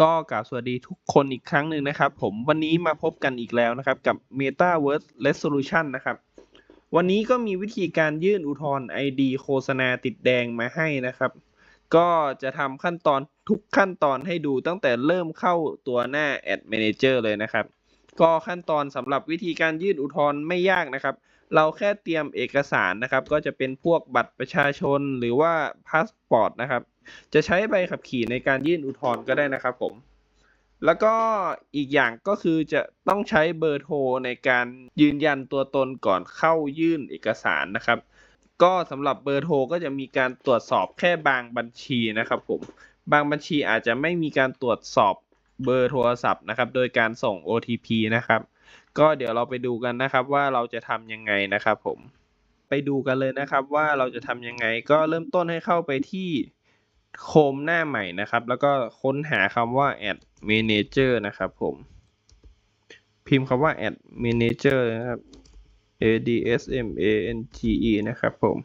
ก็กล่าวสวัสดีทุกคนอีกครั้งหนึ่งนะครับ ผมวันนี้มาพบกันอีกแล้วนะครับ กับ Metaverse Resolution นะครับ วันนี้ก็มีวิธีการยื่นอุทธรณ์ ID โฆษณาติดแดงมาให้นะครับ ก็จะทำขั้นตอนทุกขั้นตอนให้ดูตั้งแต่เริ่มเข้าตัวหน้า Ad Manager เลยนะครับ ก็ขั้นตอนสำหรับวิธีการยื่นอุทธรณ์ไม่ยากนะครับ เราแค่เตรียมเอกสารนะครับ ก็จะเป็นพวกบัตรประชาชนหรือว่าพาสปอร์ตนะครับ จะใช้ใบขับขี่ในการยื่นอุทธรณ์ก็ได้นะครับผม แล้วก็อีกอย่างก็คือจะต้องใช้เบอร์โทรในการยืนยันตัวตนก่อนเข้ายื่นเอกสารนะครับ ก็สำหรับเบอร์โทรก็จะมีการตรวจสอบแค่บางบัญชีนะครับผม บางบัญชีอาจจะไม่มีการตรวจสอบเบอร์โทรศัพท์นะครับ โดยการส่ง OTP นะครับ ก็เดี๋ยวเราไปดูกันนะครับว่าเราจะทำยังไงนะครับผมไปดูกันเลยนะครับว่าเราจะทำยังไงก็เริ่มต้นให้เข้าไปที่โคมหน้าใหม่นะครับ แล้วก็ค้นหาคำว่า Ad Manager นะครับผม พิมพ์คำว่า Ad Manager นะครับ A D S M A N G E นะครับผม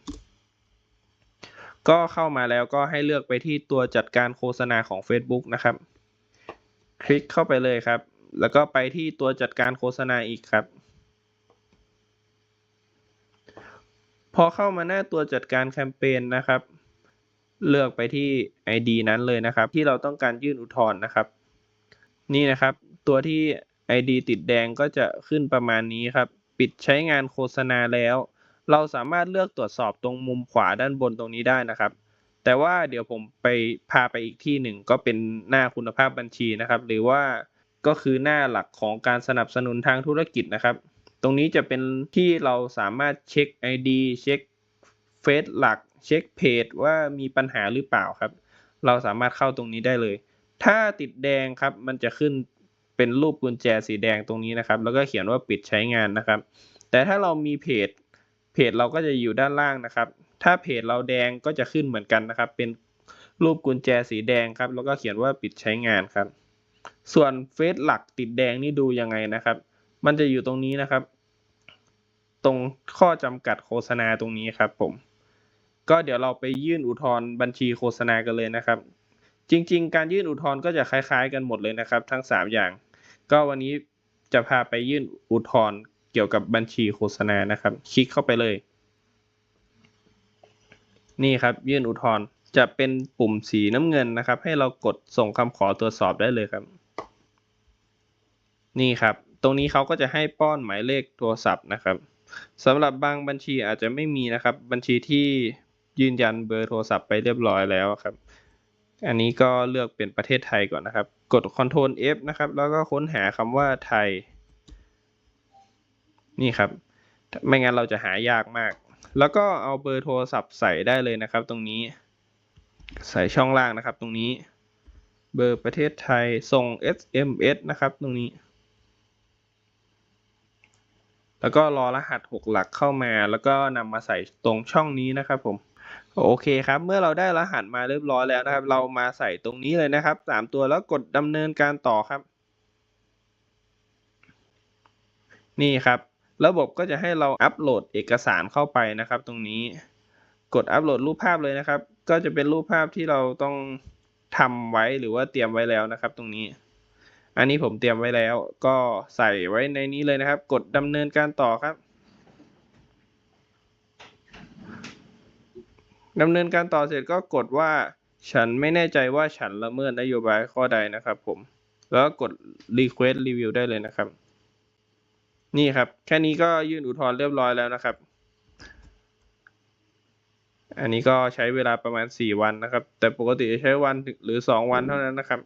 ก็เข้ามาแล้วก็ให้เลือกไปที่ตัวจัดการโฆษณาของ Facebook นะครับ คลิกเข้าไปเลยครับ แล้วก็ไปที่ตัวจัดการโฆษณาอีกครับ พอเข้ามาหน้าตัวจัดการแคมเปญนะครับ เลือกไปที่ ID นั้นเลยนะครับ ที่เราต้องการยื่นอุทธรณ์นะครับ นี่นะครับ ตัวที่ ID ติดแดงก็จะขึ้นประมาณนี้ครับ ปิดใช้งานโฆษณาแล้ว เราสามารถเลือกตรวจสอบตรงมุมขวาด้านบนตรงนี้ได้นะครับแต่ว่าเดี๋ยวผมไปพาไปอีกที่หนึ่งก็เป็นหน้าคุณภาพบัญชีนะครับ หรือว่า ก็คือหน้าหลักของการสนับสนุนทางธุรกิจนะครับ ตรงนี้จะเป็นที่เราสามารถเช็ค ID เช็คเฟซหลัก เช็คเพจว่ามีปัญหาหรือเปล่าครับ เราสามารถเข้าตรงนี้ได้เลย ถ้าติดแดงครับมันจะขึ้นเป็นรูปกุญแจสีแดงตรงนี้นะครับ แล้วก็เขียนว่าปิดใช้งานนะครับ แต่ถ้าเรามีเพจ เพจเราก็จะอยู่ด้านล่างนะครับ ถ้าเพจเราแดงก็จะขึ้นเหมือนกันนะครับ เป็นรูปกุญแจสีแดงครับ แล้วก็เขียนว่าปิดใช้งานครับ ส่วนเฟซหลักติดแดงนี่ดูยังไงนะครับ มันจะอยู่ตรงนี้นะครับ ตรงข้อจำกัดโฆษณาตรงนี้ครับผม ก็เดี๋ยวเราไปยื่นอุทธรณ์บัญชีโฆษณากันเลยนะครับ จริง ๆ การยื่นอุทธรณ์ก็จะคล้าย ๆ กันหมดเลยนะครับ ทั้ง 3 อย่าง ก็วันนี้จะพาไปยื่นอุทธรณ์เกี่ยวกับบัญชีโฆษณานะครับ คลิกเข้าไปเลย นี่ครับยื่นอุทธรณ์ จะเป็นปุ่มสีน้ำเงินนะครับ ให้เรากดส่งคำขอตรวจสอบได้เลยครับ นี่ครับ ตรงนี้เขาก็จะให้ป้อนหมายเลขโทรศัพท์นะครับสำหรับบางบัญชีอาจจะไม่มีนะครับ บัญชีที่ยืนยันเบอร์โทรศัพท์ไปเรียบร้อยแล้วครับ อันนี้ก็เลือกเป็นประเทศไทยก่อนนะครับ กด Ctrl F นะครับ แล้วก็ค้นหาคำว่าไทย นี่ครับ ไม่งั้นเราจะหายากมาก แล้วก็เอาเบอร์โทรศัพท์ใส่ได้เลยนะครับ ตรงนี้ ใส่ช่องล่างนะครับ ตรงนี้ เบอร์ประเทศไทย ส่ง SMS นะครับ ตรงนี้ แล้วก็รอรหัส 6 หลักเข้ามา แล้วก็นำมาใส่ตรงช่องนี้นะครับผม โอเคครับ เมื่อเราได้รหัสมาเรียบร้อยแล้วนะครับ เรามาใส่ตรงนี้เลยนะครับสามตัวแล้วกดดำเนินการต่อครับ นี่ครับ ระบบก็จะให้เราอัปโหลดเอกสารเข้าไปนะครับ ตรงนี้ กดอัปโหลดรูปภาพเลยนะครับ ก็จะเป็นรูปภาพที่เราต้องทำไว้หรือว่าเตรียมไว้แล้วนะครับ ตรงนี้ อันนี้ผมเตรียมไว้แล้ว ก็ใส่ไว้ในนี้เลยนะครับ กดดำเนินการต่อครับดำเนินการต่อเสร็จก็กดว่าฉันไม่แน่ใจว่าฉันละเมิดนโยบายข้อใดนะครับ ผม แล้วก็กด request review ได้เลยนะครับ นี่ครับ แค่นี้ก็ยื่นอุทธรณ์เรียบร้อยแล้วนะครับ อันนี้ก็ใช้เวลาประมาณ 4 วันนะครับ แต่ปกติจะใช้วันหรือ 2 วันเท่านั้นนะครับ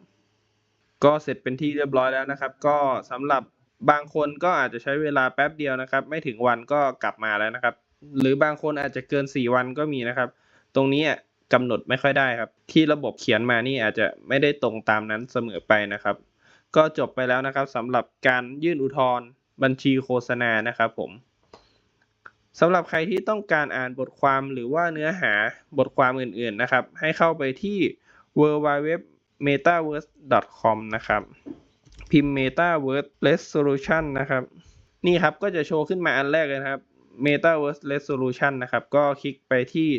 ก็เสร็จเป็นที่เรียบร้อยแล้วนะครับ ก็สำหรับบางคนก็อาจจะใช้เวลาแป๊บเดียวนะครับ ไม่ถึงวันก็กลับมาแล้วนะครับ หรือบางคนอาจจะเกิน 4 วันก็มีนะครับ ตรงนี้กำหนดไม่ค่อยได้ครับ ที่ระบบเขียนมานี่อาจจะไม่ได้ตรงตามนั้นเสมอไปนะครับ ก็จบไปแล้วนะครับสำหรับการยื่นอุทธรณ์บัญชีโฆษณานะครับผม สำหรับใครที่ต้องการอ่านบทความหรือว่าเนื้อหาบทความอื่นๆนะครับ ให้เข้าไปที่ www.metaverse.com นะครับ พิมพ์ Metaverse Resolution นะครับ นี่ครับก็จะโชว์ขึ้นมาอันแรกเลยนะครับ Metaverse Resolution นะครับ ก็คลิกไปที่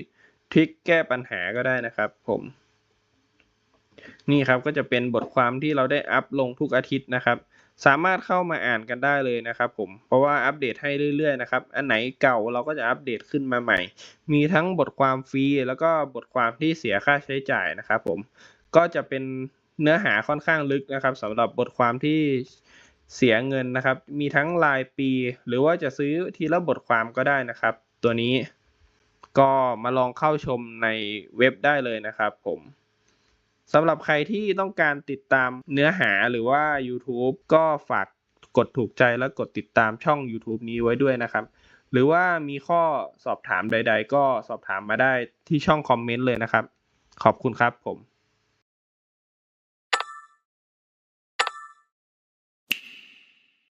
ทริกแก้ปัญหาก็ได้นะครับผม นี่ครับก็จะเป็นบทความที่เราได้อัพลงทุกอาทิตย์นะครับ สามารถเข้ามาอ่านกันได้เลยนะครับผม เพราะว่าอัปเดตให้เรื่อยๆนะครับ อันไหนเก่าเราก็จะอัปเดตขึ้นมาใหม่ มีทั้งบทความฟรีแล้วก็บทความที่เสียค่าใช้จ่ายนะครับผม ก็จะเป็นเนื้อหาค่อนข้างลึกนะครับสำหรับบทความที่เสียเงินนะครับ มีทั้งรายปี หรือว่าจะซื้อทีละบทความก็ได้นะครับ ตัวนี้ก็มาลองเข้าชมในเว็บได้เลยนะครับผม สำหรับใครที่ต้องการติดตามเนื้อหาหรือว่า YouTube ก็ฝากกดถูกใจและกดติดตามช่อง YouTube นี้ไว้ด้วยนะครับ หรือว่ามีข้อสอบถามใด ๆ ก็สอบถามมาได้ที่ช่องคอมเมนต์เลยนะครับ ขอบคุณครับผม